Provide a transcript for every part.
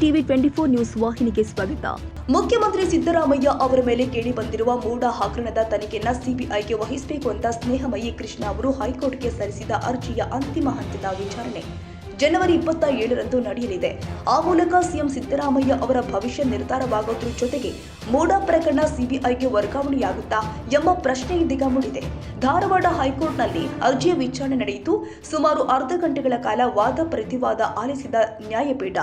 TV twenty four news ವಾಹಿನಿಗೆ ಸ್ವಾಗತ. ಮುಖ್ಯಮಂತ್ರಿ ಸಿದ್ದರಾಮಯ್ಯ ಅವರ ಮೇಲೆ ಕೇಳಿ ಬಂದಿರುವ ಮೂಡ ಹಗರಣದ ತನಿಖೆಯನ್ನ ಸಿಬಿಐಗೆ ವಹಿಸಬೇಕು ಅಂತ ಸ್ನೇಹಮಯಿ ಕೃಷ್ಣ ಅವರು ಹೈಕೋರ್ಟ್ಗೆ ಸಲ್ಲಿಸಿದ ಅರ್ಜಿಯ ಅಂತಿಮ ಹಂತದ ವಿಚಾರಣೆ ಜನವರಿ ಇಪ್ಪತ್ತ ಏಳರಂದು ನಡೆಯಲಿದೆ. ಆ ಮೂಲಕ ಸಿಎಂ ಸಿದ್ದರಾಮಯ್ಯ ಅವರ ಭವಿಷ್ಯ ನಿರ್ಧಾರವಾಗೋದ್ರ ಜೊತೆಗೆ ಮೂಡ ಪ್ರಕರಣ ಸಿಬಿಐಗೆ ವರ್ಗಾವಣೆಯಾಗುತ್ತಾ ಎಂಬ ಪ್ರಶ್ನೆ ಇದೀಗ ಮೂಡಿದೆ ಧಾರವಾಡ ಹೈಕೋರ್ಟ್ನಲ್ಲಿ ಅರ್ಜಿಯ ವಿಚಾರಣೆ ನಡೆಯಿತು. ಸುಮಾರು ಅರ್ಧ ಗಂಟೆಗಳ ಕಾಲ ವಾದ ಪ್ರತಿವಾದ ಆಲಿಸಿದ ನ್ಯಾಯಪೀಠ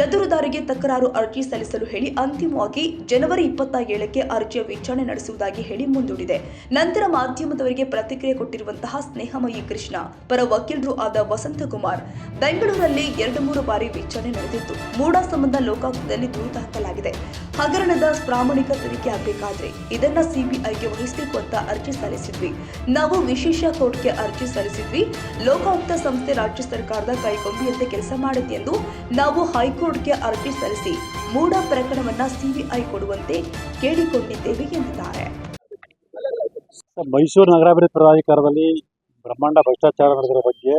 ಎದುರುದಾರಿಗೆ ತಕರಾರು ಅರ್ಜಿ ಸಲ್ಲಿಸಲು ಹೇಳಿ ಅಂತಿಮವಾಗಿ ಜನವರಿ ಇಪ್ಪತ್ತ ಏಳಕ್ಕೆ ಅರ್ಜಿಯ ವಿಚಾರಣೆ ನಡೆಸುವುದಾಗಿ ಹೇಳಿ ಮುಂದೂಡಿದೆ. ನಂತರ ಮಾಧ್ಯಮದವರಿಗೆ ಪ್ರತಿಕ್ರಿಯೆ ಕೊಟ್ಟಿರುವಂತಹ ಸ್ನೇಹಮಯಿ ಕೃಷ್ಣ, ಪರ ವಕೀಲರು ಆದ ವಸಂತಕುಮಾರ್, ಬೆಂಗಳೂರಲ್ಲಿ ಎರಡು ಮೂರು ಬಾರಿ ವಿಚಾರಣೆ ನಡೆದಿತ್ತು ಮೂಡ ಸಂಬಂಧ ಲೋಕಾಯುಕ್ತದಲ್ಲಿ ದೂರು ದಾಖಲಾಗಿದೆ. ಹಗರಣದ ಪ್ರಾಮಾಣಿಕ ತನಿಖೆ ಆಗಬೇಕಾದ್ರೆ ಇದನ್ನ ಸಿಬಿಐಗೆ ವಹಿಸಬೇಕು ಅಂತ ಅರ್ಜಿ ಸಲ್ಲಿಸಿದ್ವಿ. ನಾವು ವಿಶೇಷ ಕೋರ್ಟ್ಗೆ ಅರ್ಜಿ ಸಲ್ಲಿಸಿದ್ವಿ. ಲೋಕಾಯುಕ್ತ ಸಂಸ್ಥೆ ರಾಜ್ಯ ಸರ್ಕಾರದ ಕೈಗೊಂಬಿಯಂತೆ ಕೆಲಸ ಮಾಡಿದೆ ಎಂದು ನಾವು ಹೈಕೋರ್ಟ್ಗೆ ಅರ್ಜಿ ಸಲ್ಲಿಸಿ ಮೂಡ ಪ್ರಕರಣವನ್ನ ಸಿಬಿಐ ಕೊಡುವಂತೆ ಕೇಳಿಕೊಂಡಿದ್ದೇವೆ ಎಂದಿದ್ದಾರೆ. ಸರ್, ಮೈಸೂರು ನಗರಾಭಿವೃದ್ಧಿ ಪ್ರಾಧಿಕಾರದಲ್ಲಿ ಬ್ರಹ್ಮಾಂಡ ಭ್ರಷ್ಟಾಚಾರ ನಡೆದಿರೋ ಬಗ್ಗೆ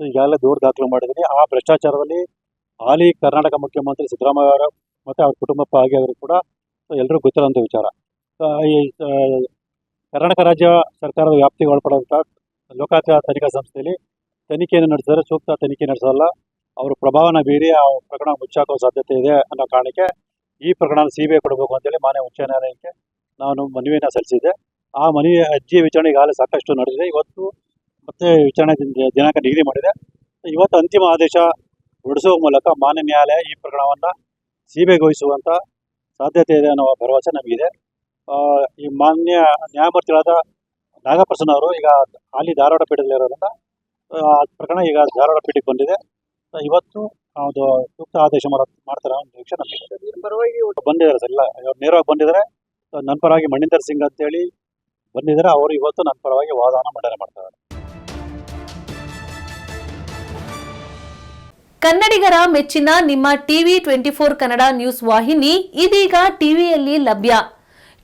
ಈಗಾಗಲೇ ದೂರು ದಾಖಲು ಮಾಡಿದ್ದೀನಿ. ಆ ಭ್ರಷ್ಟಾಚಾರದಲ್ಲಿ ಹಾಲಿ ಕರ್ನಾಟಕ ಮುಖ್ಯಮಂತ್ರಿ ಸಿದ್ದರಾಮಯ್ಯ ಅವರ ಮತ್ತು ಅವ್ರ ಕುಟುಂಬ ಭಾಗಿಯಾದರು ಕೂಡ ಎಲ್ಲರೂ ಗೊತ್ತಿರೋಂಥ ವಿಚಾರ. ಈ ಕರ್ನಾಟಕ ರಾಜ್ಯ ಸರ್ಕಾರದ ವ್ಯಾಪ್ತಿಗೆ ಒಳಪಡುವಂಥ ಲೋಕಾಯುಕ್ತ ತನಿಖಾ ಸಂಸ್ಥೆಯಲ್ಲಿ ತನಿಖೆಯನ್ನು ನಡೆಸಿದರೆ ಸೂಕ್ತ ತನಿಖೆ ನಡೆಸಲ್ಲ. ಅವರು ಪ್ರಭಾವನ ಬೀರಿ ಆ ಪ್ರಕರಣ ಮುಚ್ಚಾಕೋ ಸಾಧ್ಯತೆ ಇದೆ ಅನ್ನೋ ಕಾರಣಕ್ಕೆ ಈ ಪ್ರಕರಣ ಸಿ ಬಿ ಐ ಕೊಡಬೇಕು ಅಂತೇಳಿ ಮಾನ್ಯ ಉಚ್ಚ ನ್ಯಾಯಾಲಯಕ್ಕೆ ನಾನು ಮನವಿಯನ್ನು ಸಲ್ಲಿಸಿದ್ದೆ. ಆ ಮನವಿ ಅರ್ಜಿ ವಿಚಾರಣೆ ಈಗಾಗಲೇ ಸಾಕಷ್ಟು ನಡೆದಿದೆ. ಇವತ್ತು ಮತ್ತೆ ವಿಚಾರಣೆ ದಿನ- ದಿನಾಂಕ ನಿಗದಿ ಮಾಡಿದೆ. ಇವತ್ತು ಅಂತಿಮ ಆದೇಶ ಹೊರಡಿಸುವ ಮೂಲಕ ಮಾನ್ಯ ನ್ಯಾಯಾಲಯ ಈ ಪ್ರಕರಣವನ್ನು ಸಿಬಿಐಗೊಳಿಸುವಂಥ ಸಾಧ್ಯತೆ ಇದೆ ಅನ್ನೋ ಭರವಸೆ ನಮಗಿದೆ. ಈ ಮಾನ್ಯ ನ್ಯಾಯಮೂರ್ತಿಗಳಾದ ನಾಗಪ್ರಸನ್ನ ಅವರು ಈಗ ಅಲ್ಲಿ ಧಾರವಾಡ ಪೀಠದಲ್ಲಿರೋದ್ರಿಂದ ಆ ಪ್ರಕರಣ ಈಗ ಧಾರವಾಡ ಪೀಠಕ್ಕೆ ಬಂದಿದೆ. ಸೊ ಇವತ್ತು ಅದು ಸೂಕ್ತ ಆದೇಶ ಮಾಡ ಮಾಡ್ತಾರೆ ಒಂದು ನಿರೀಕ್ಷೆ ನಮಗೆ ಬಂದಿದ್ದಾರೆ ಸರ್. ಇಲ್ಲ ಇವ್ರು ನೇರವಾಗಿ ಬಂದಿದ್ದಾರೆ. ನನ್ನ ಪರವಾಗಿ ಮಣಿಂದರ್ ಸಿಂಗ್ ಅಂತೇಳಿ ಬಂದಿದ್ದಾರೆ. ಅವರು ಇವತ್ತು ನನ್ನ ಪರವಾಗಿ ವಾದನ ಮಂಡನೆ ಮಾಡ್ತಾರೆ. ಕನ್ನಡಿಗರ ಮೆಚ್ಚಿನ ನಿಮ್ಮ TV twenty four Kannada news ವಾಹಿನಿ ಇದೀಗ ಟಿವಿಯಲ್ಲಿ ಲಭ್ಯ.